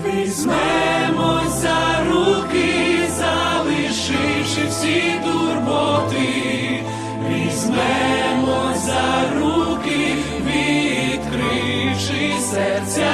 Візьмемо за руки, залишивши всі турботи, візьмемо за руки, відкривши серця.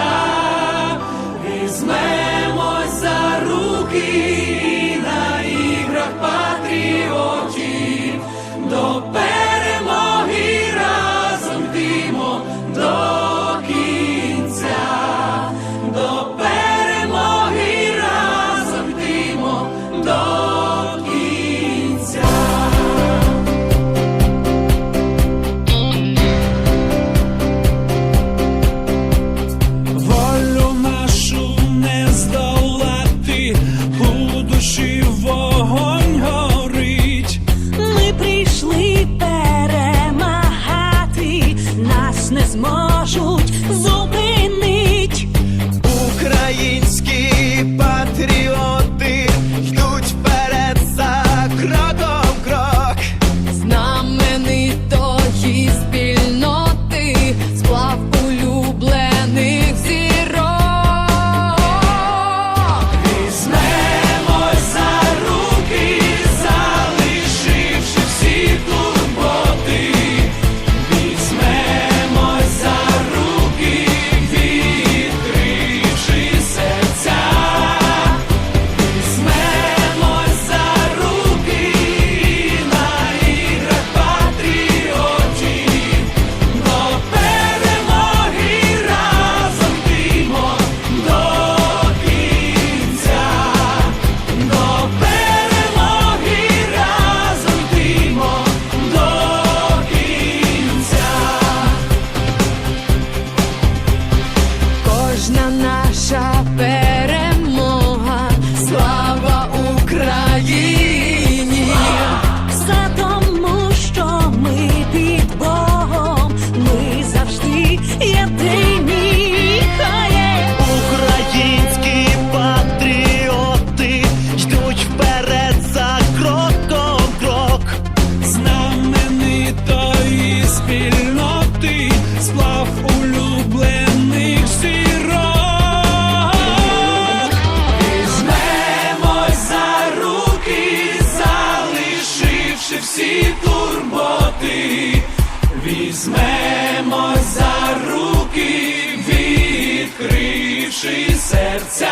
shopping. Візьмемо за руки, відкривши серця.